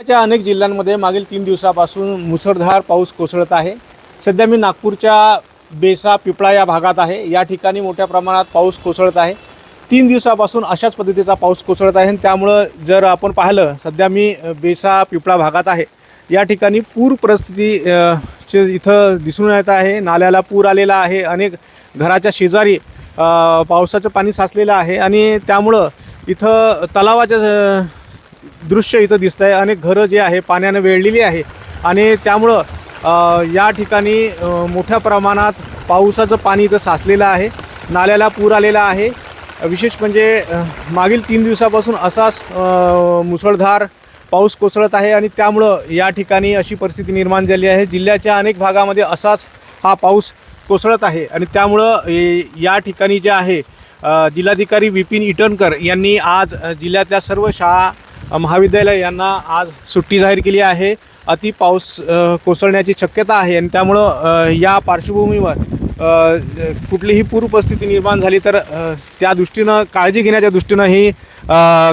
राज्याच्या अनेक जिल्ह्यांमध्ये मागील तीन दिवसापासून मुसळधार पाऊस कोसळत आहे. सध्या मी नागपूरच्या बेसा पिपळा या भागात आहे. या ठिकाणी मोठ्या प्रमाणात पाऊस कोसळत आहे. तीन दिवसापासून अशाच पद्धतीचा पाऊस कोसळत आहे आणि त्यामुळं जर आपण पाहिलं सध्या मी बेसा पिपळा भागात आहे. या ठिकाणी पूर परिस्थिती चे इथं दिसून येत आहे. नाल्याला पूर आलेला आहे. अनेक घराच्या शेजारी पावसाचं पाणी साचलेलं आहे आणि त्यामुळं इथं तलावाच्या दृश्य इथं दिसत आहे अनेक घरं जे आहे पाण्यानं वेळलेली आहे. आणि त्यामुळं या ठिकाणी मोठ्या प्रमाणात पावसाचं पाणी इथं साचलेलं आहे. नाल्याला पूर आलेला आहे. विशेष म्हणजे मागील तीन दिवसापासून असाच मुसळधार पाऊस कोसळत आहे आणि त्यामुळं या ठिकाणी अशी परिस्थिती निर्माण झाली आहे. जिल्ह्याच्या अनेक भागामध्ये असाच हा पाऊस कोसळत आहे आणि त्यामुळं या ठिकाणी जे आहे जिल्हाधिकारी विपिन इटनकर यांनी आज जिल्ह्यातल्या सर्व शाळा महाविद्यालय यांना आज सुट्टी जाहीर केली आहे. अति पाऊस कोसळण्याची शक्यता आहे आणि त्यामुळं या पार्श्वभूमीवर कुठलीही पूरपरिस्थिती निर्माण झाली तर त्या दृष्टीनं काळजी घेण्याच्या दृष्टीनं ही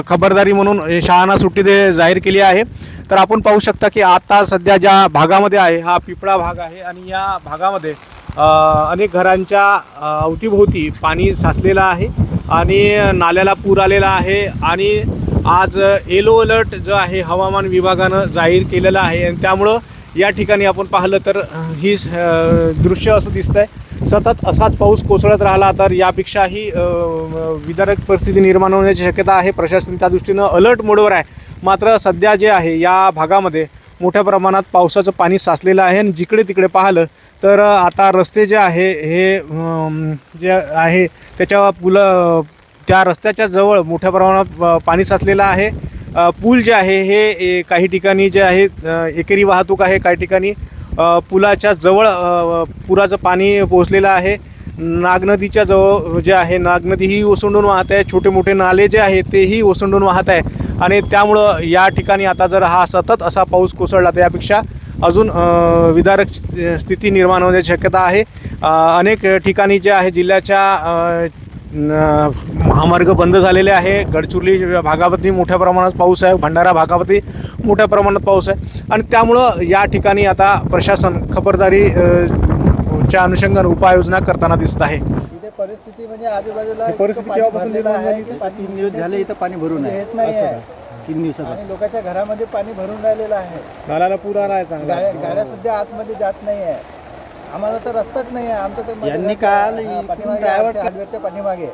खबरदारी म्हणून शाळांना सुट्टी दे जाहीर केली आहे. तर आपण पाहू शकता की आता सध्या ज्या भागामध्ये आहे हा पिपळा भाग आहे आणि या भागामध्ये अनेक घरांच्या अवतीभोवती पाणी साचलेलं आहे आणि नाल्याला पूर आलेला आहे आणि आज येलो अलर्ट जो आहे हवामान विभागानं जाहीर केलेलं आहे आणि त्यामुळं या ठिकाणी आपण पाहिलं तर ही दृश्य असं दिसतं आहे सतत असाच पाऊस कोसळत राहिला तर यापेक्षाही विदारक परिस्थिती निर्माण होण्याची शक्यता आहे. प्रशासन त्या दृष्टीनं अलर्ट मोडवर आहे. मात्र सध्या जे आहे या भागामध्ये मोठ्या प्रमाणात पावसाचं पाणी साचलेलं आहे. आणि जिकडे तिकडे पाहिलं तर आता रस्ते जे आहे हे जे आहे त्याच्या पुलं त्या रस्त्याच्या जवळ मोठ्या प्रमाणात पाणी साचलेलं आहे. पूल जे आहे हे ए, काही ठिकाणी जे आहे एकेरी वाहतूक आहे काही ठिकाणी पुलाच्या जवळ पुराचं पाणी पोहोचलेलं आहे. नागनदीच्या जवळ जे आहे नागनदी ही ओसंडून वाहत आहे. छोटे मोठे नाले जे आहे तेही ओसंडून वाहत आहे. आणि त्यामुळं या ठिकाणी आता जर हा सतत असा पाऊस कोसळला तर यापेक्षा अजून विदारक स्थिती निर्माण होण्याची शक्यता आहे. अनेक ठिकाणी जे आहे जिल्ह्याच्या महामार्ग बंद झालेले आहे. गडचिरोली भागावरती मोठ्या प्रमाणात पाऊस आहे. भंडारा भागावरती मोठ्या प्रमाणात पाऊस आहे. आणि त्यामुळं या ठिकाणी आता प्रशासन खबरदारी च्या अनुषंगाने उपाययोजना करताना दिसत आहे. इथे परिस्थिती म्हणजे आजूबाजूला परिस्थिती केव्हापासून निर्माण झाली? तीन दिवस झाले इथं पाणी भरून आहे. हेच नाही आहे. तीन दिवसात. आणि लोकांच्या घरामध्ये पाणी भरून राहिलेलं आहे. नाल्याला पूर आला आहे चांगला गाड्या गाड्या सुद्धा आतमध्ये जात नाही आहे. आम्हाला तर रस्ताच नाही आहे. आमचं तर यांनी काल इथून पाठीमागे driver आमच्या हातवरच्या पाठीमागे.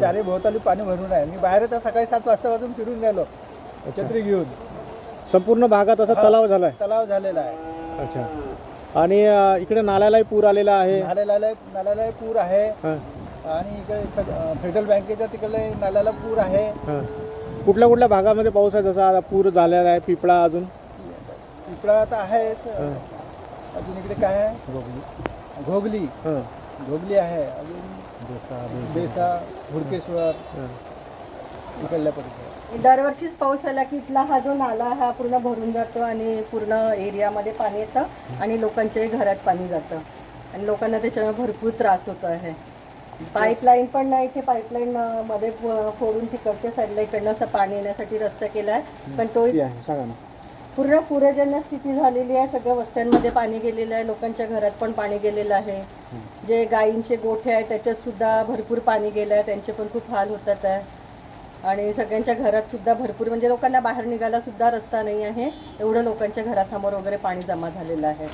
चारी भोवताली पाणी भरून आहे. मी बाहेर आता सकाळी सात वाजतापासून फिरून गेलो. छत्री घेऊन. संपूर्ण भागात असा तलाव झाला आहे तलाव झालेला आहे. अच्छा. आणि अ, इकडे नाल्यालाही पूर आलेला आहे. नाल्याला नाल्याला पूर आहे. हां, आणि इकडे सग अं, फेडरल बँकेच्या तिकडे नाल्याला पूर आहे. हां. कुठल्या कुठल्या भागामध्ये पाऊस आहे? जसा आता पूर झालेला आहे पिपळा अजून? पिपळा तर आहेच. अजून इकडे काय आहे? घोगली. हां, घोगली आहे. अजून बेसा हुडकेश्वर. हां. इकडल्या परिसरात दरवर्षीच पाऊस आला की इथला हा जो नाला हा पूर्ण भरून जातो आणि पूर्ण एरियामध्ये पाणी येतं आणि लोकांच्याही घरात पाणी जातं. आणि लोकांना त्याच्यामुळे भरपूर त्रास होतो आहे. पाईपलाईन पण नाही इथे पाईपलाईन मध्ये फोडून तिकडच्या साईडला इकडनं असं पाणी येण्यासाठी रस्ता केला आहे पण तो किती आहे सांगा ना. पूर्ण पूरजन्य स्थिती झालेली आहे. सगळ्या वस्त्यांमध्ये पाणी गेलेलं आहे. लोकांच्या घरात पण पाणी गेलेलं आहे. जे गायींचे गोठे आहेत त्याच्यात सुद्धा भरपूर पाणी गेलं आहे. त्यांचे पण खूप हाल होतात आहे. आणि सगळ्यांच्या घरात सुद्धा भरपूर म्हणजे लोकांना बाहेर निघायला सुद्धा रस्ता नाही आहे. एवढं लोकांच्या घरासमोर वगैरे पाणी जमा झालेलं आहे.